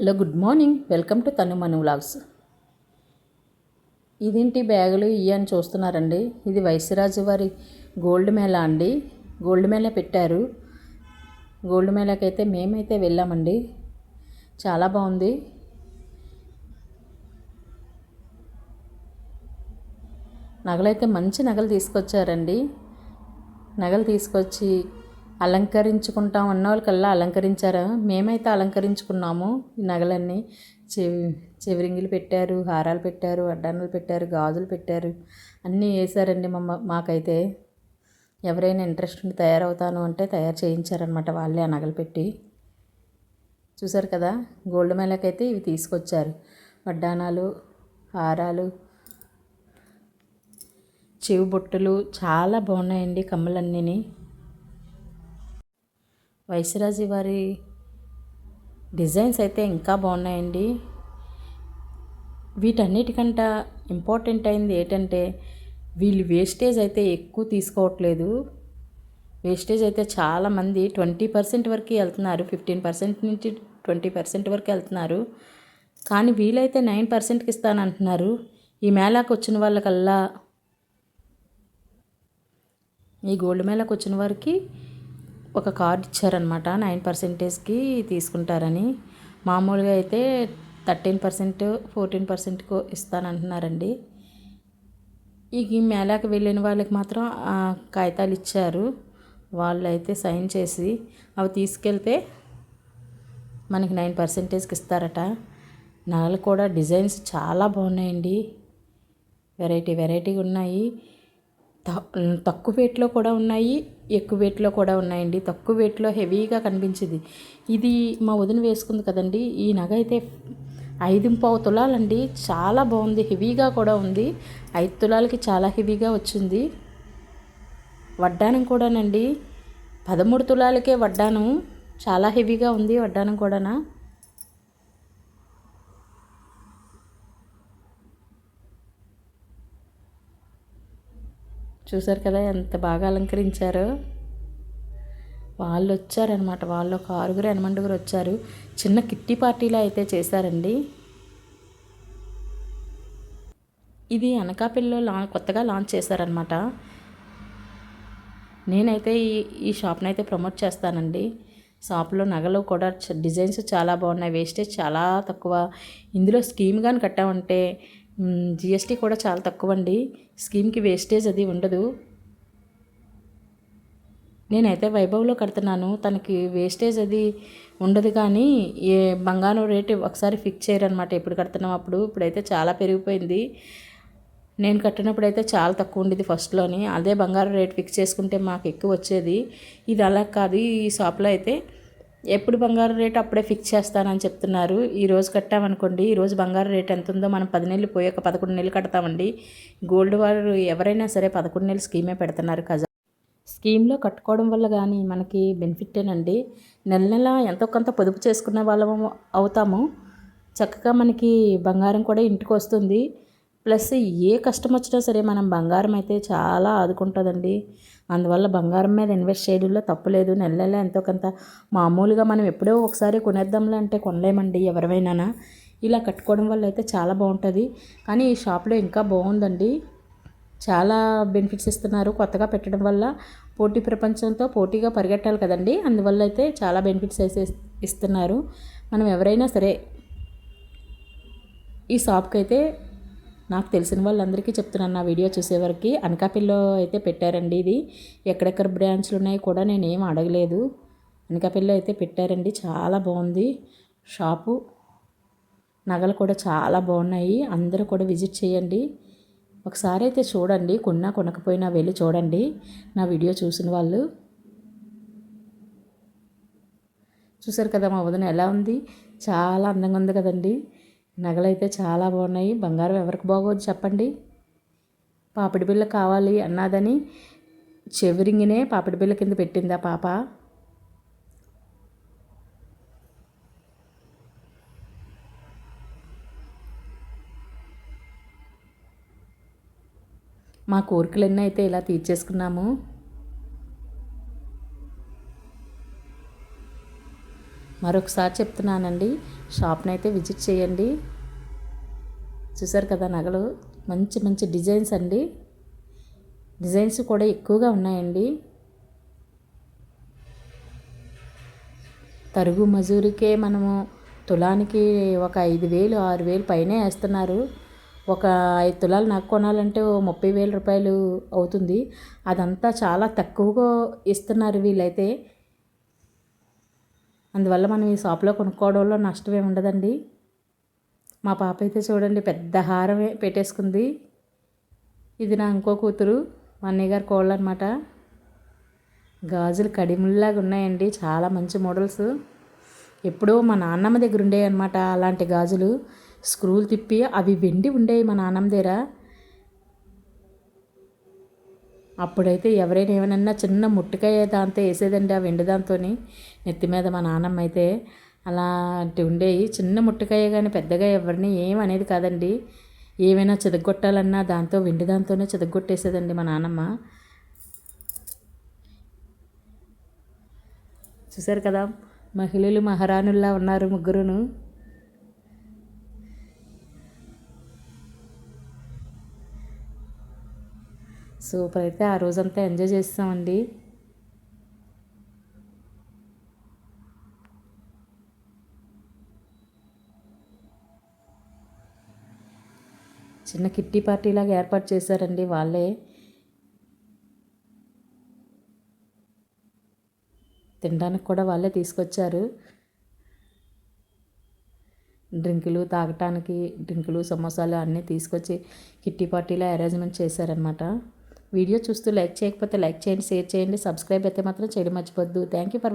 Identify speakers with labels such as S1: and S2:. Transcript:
S1: Hello good morning. Welcome to Tanu Manu vlogs. ఇదేంటి బ్యాగులు ఇవి అని చూస్తున్నారండి. ఇది వైశ్యరాజు వారి గోల్డ్ మేళా అండి. గోల్డ్ మేళా పెట్టారు. గోల్డ్ మేళాకైతే మేమైతే వెళ్ళామండి. చాలా బాగుంది. నగలైతే మంచి నగలు తీసుకొచ్చారండి. నగలు తీసుకొచ్చి అలంకరించుకుంటాం అన్న వాళ్ళకల్లా అలంకరించారా? మేమైతే అలంకరించుకున్నాము ఈ నగలన్నీ. చెవి చెవిరింగిలు పెట్టారు హారాలు పెట్టారు అడ్డానులు పెట్టారు గాజులు పెట్టారు. అన్నీ వేశారండి మమ్మ మాకైతే. ఎవరైనా ఇంట్రెస్ట్ ఉండి తయారవుతాను అంటే తయారు చేయించారనమాట వాళ్ళే ఆ నగలు పెట్టి. చూసారు కదా? గోల్డ్ మేళకైతే ఇవి తీసుకొచ్చారు. వడ్డానాలు హారాలు చెవి బొట్టులు చాలా బాగున్నాయండి కమ్మలన్నీ వైశ్యరాజు వారి డిజైన్స్ అయితే ఇంకా బాగున్నాయండి. వీటన్నిటికంట ఇంపార్టెంట్ అయింది ఏంటంటే వీళ్ళు వేస్టేజ్ అయితే ఎక్కువ తీసుకోవట్లేదు. వేస్టేజ్ అయితే చాలామంది ట్వంటీ పర్సెంట్ వరకు వెళ్తున్నారు. ఫిఫ్టీన్ పర్సెంట్ నుంచి ట్వంటీ పర్సెంట్ వరకు వెళ్తున్నారు. కానీ వీలైతే నైన్ పర్సెంట్కి ఇస్తానంటున్నారు. ఈ మేళాకు వచ్చిన వాళ్ళకల్లా ఈ గోల్డ్ మేళాకు వచ్చిన వారికి ఒక కార్డు ఇచ్చారనమాట నైన్ పర్సెంటేజ్కి తీసుకుంటారని. మామూలుగా అయితే థర్టీన్ పర్సెంట్ ఫోర్టీన్ పర్సెంట్కు ఇస్తానంటున్నారండి. ఈ మేళాకి వెళ్ళిన వాళ్ళకి మాత్రం కాగితాలు ఇచ్చారు. వాళ్ళు అయితే సైన్ చేసి అవి తీసుకెళ్తే మనకి నైన్ పర్సెంటేజ్కి ఇస్తారట. నగలు కూడా డిజైన్స్ చాలా బాగున్నాయండి. వెరైటీ వెరైటీగా ఉన్నాయి తక్కువ వెయిట్లో కూడా ఉన్నాయి ఎక్కువ వెయిట్లో కూడా ఉన్నాయండి. తక్కువ వెయిట్లో హెవీగా కనిపించింది. ఇది మా వదిన వేసుకుంది కదండి. ఈ నగ అయితే ఐదు పావు తులాలండి. చాలా బాగుంది. హెవీగా కూడా ఉంది. ఐదు తులాలకి చాలా హెవీగా వచ్చింది. వడ్డానం కూడానండి. పదమూడు తులాలకే వడ్డానం చాలా హెవీగా ఉంది వడ్డానం కూడానా. చూసారు కదా ఎంత బాగా అలంకరించారో. వాళ్ళు వచ్చారనమాట వాళ్ళు ఒక ఆరుగురు ఎనమండుగురు వచ్చారు. చిన్న కిట్టి పార్టీలో అయితే చేశారండి. ఇది అనకాపల్లిలో లా కొత్తగా లాంచ్ చేశారనమాట నేనైతే ఈ ఈ షాప్ని అయితే ప్రమోట్ చేస్తానండి. షాప్లో నగలు కూడా డిజైన్స్ చాలా బాగున్నాయి. వేస్టేజ్ చాలా తక్కువ. ఇందులో స్కీమ్ కానీ కట్టామంటే జిఎస్టీ కూడా చాలా తక్కువ అండి స్కీమ్కి వేస్టేజ్ అది ఉండదు. నేనైతే వైభవ్లో కడుతున్నాను. తనకి వేస్టేజ్ అది ఉండదు కానీ ఏ బంగారం రేటు ఒకసారి ఫిక్స్ చేయరనమాట ఎప్పుడు కడుతున్నాం అప్పుడు ఇప్పుడైతే చాలా పెరిగిపోయింది. నేను కట్టినప్పుడు అయితే చాలా తక్కువ ఉండేది ఫస్ట్లోని. అదే బంగారం రేట్ ఫిక్స్ చేసుకుంటే మాకు ఎక్కువ వచ్చేది. ఇది అలా కాదు. ఈ షాప్లో అయితే ఎప్పుడు బంగారు రేటు అప్పుడే ఫిక్స్ చేస్తానని చెప్తున్నారు. ఈ రోజు కట్టామనుకోండి ఈ రోజు బంగారు రేటు ఎంత ఉందో మనం పది నెలలు పోయాక పదకొండు నెలలు కడతామండి. గోల్డ్ వారు ఎవరైనా సరే పదకొండు నెలలు స్కీమే పెడుతున్నారు కజా స్కీమ్లో కట్టుకోవడం వల్ల కానీ మనకి బెనిఫిట్టేనండి. నెల నెల ఎంతో కొంత పొదుపు చేసుకున్న వాళ్ళము అవుతాము. చక్కగా మనకి బంగారం కూడా ఇంటికి వస్తుంది. ప్లస్ ఏ కష్టం వచ్చినా సరే మనం బంగారం అయితే చాలా ఆదుకుంటుందండి. అందువల్ల బంగారం మీద ఇన్వెస్ట్ చేయడంలో తప్పులేదు నెల నెల ఎంతో కొంత మామూలుగా మనం ఎప్పుడో ఒకసారి కొనేద్దాంలే అంటే కొనలేమండి ఎవరివైనా ఇలా కట్టుకోవడం వల్ల అయితే చాలా బాగుంటుంది. కానీ ఈ షాప్లో ఇంకా బాగుందండి. చాలా బెనిఫిట్స్ ఇస్తున్నారు. కొత్తగా పెట్టడం వల్ల పోటీ ప్రపంచంతో పోటీగా పరిగెట్టాలి కదండి. అందువల్ల అయితే చాలా బెనిఫిట్స్ అయితే ఇస్తున్నారు. మనం ఎవరైనా సరే ఈ షాప్కి అయితే నాకు తెలిసిన వాళ్ళందరికీ చెప్తున్నాను నా వీడియో చూసేవరకు అనకాపల్లిలో అయితే పెట్టారండి ఇది. ఎక్కడెక్కడ బ్రాంచ్లు ఉన్నాయి కూడా నేను ఏం అడగలేదు. అనకాపల్లిలో అయితే పెట్టారండి చాలా బాగుంది షాపు. నగలు కూడా చాలా బాగున్నాయి అందరూ కూడా విజిట్ చేయండి. ఒకసారి అయితే చూడండి కొన్నా కొనకపోయినా వెళ్ళి చూడండి నా వీడియో చూసిన వాళ్ళు. చూసారు కదా మా వదిన ఎలా ఉంది? చాలా అందంగా ఉంది కదండి. నగలైతే చాలా బాగున్నాయి. బంగారం ఎవరికి బాగోదు చెప్పండి. పాపిడి బిళ్ళ కావాలి అన్నదని చెవిరింగినే పాపిడి బిళ్ళ కింద పెట్టిందా పాప. మా కోరికలన్నీ అయితే ఇలా తీర్చేసుకున్నాము. మరొకసారి చెప్తున్నానండి. షాప్ని అయితే విజిట్ చేయండి. చూసారు కదా నగలు? మంచి మంచి డిజైన్స్ అండి. డిజైన్స్ కూడా ఎక్కువగా ఉన్నాయండి. తరుగు మజూరికే మనము తులానికి ఒక ఐదు వేలు ఆరు వేలు పైనే వేస్తున్నారు. ఒక ఐదు తులాలు నాకు కొనాలంటే ఓ ముప్పై వేల రూపాయలు అవుతుంది. అదంతా చాలా తక్కువగా ఇస్తున్నారు వీళ్ళైతే. అందువల్ల మనం ఈ షాప్లో కొనుక్కోవడంలో నష్టం ఏమి ఉండదండి. మా పాప అయితే చూడండి పెద్ద హారమే పెట్టేసుకుంది. ఇది నా ఇంకో కూతురు మా అన్నయ్య గారి కోళ్ళు అనమాట గాజులు కడిముల్లాగా ఉన్నాయండి చాలా మంచి మోడల్స్. ఎప్పుడో మా నాన్నమ్మ దగ్గర ఉండేవి అనమాట అలాంటి గాజులు. స్క్రూలు తిప్పి అవి వెండి ఉండేవి మా నాన్నమ్మ దగ్గర. అప్పుడైతే ఎవరైనా ఏమైనా చిన్న ముట్టికాయ దాంతో వేసేదండి ఆ వెండి దాంతో నెత్తి మీద మా నాన్నమ్మ అయితే అలాంటి ఉండేవి. చిన్న ముట్టికాయ కానీ పెద్దగా ఎవరిని ఏమనేది కాదండి. ఏమైనా చితగొట్టాలన్నా దాంతో వెండి దాంతోనే చితగొట్టేసేదండి మా నాన్నమ్మ. చూశారు కదా? మహిళలు మహారాణుల్లా ఉన్నారు ముగ్గురును. సూపర్. అయితే ఆ రోజంతా ఎంజాయ్ చేస్తామండి. చిన్న కిట్టి పార్టీలాగా ఏర్పాటు చేశారండి వాళ్ళే. తినడానికి కూడా వాళ్ళే తీసుకొచ్చారు. డ్రింకులు తాగటానికి డ్రింకులు సమోసాలు అన్నీ తీసుకొచ్చి కిట్టి పార్టీలో అరేంజ్మెంట్ చేశారనమాట వీడియో చూస్తూ లైక్ చేయకపోతే లైక్ చేయండి షేర్ చేయండి సబ్స్క్రైబ్ అయితే మాత్రం చేయడం మర్చిపోద్దు థ్యాంక్ యూ ఫర్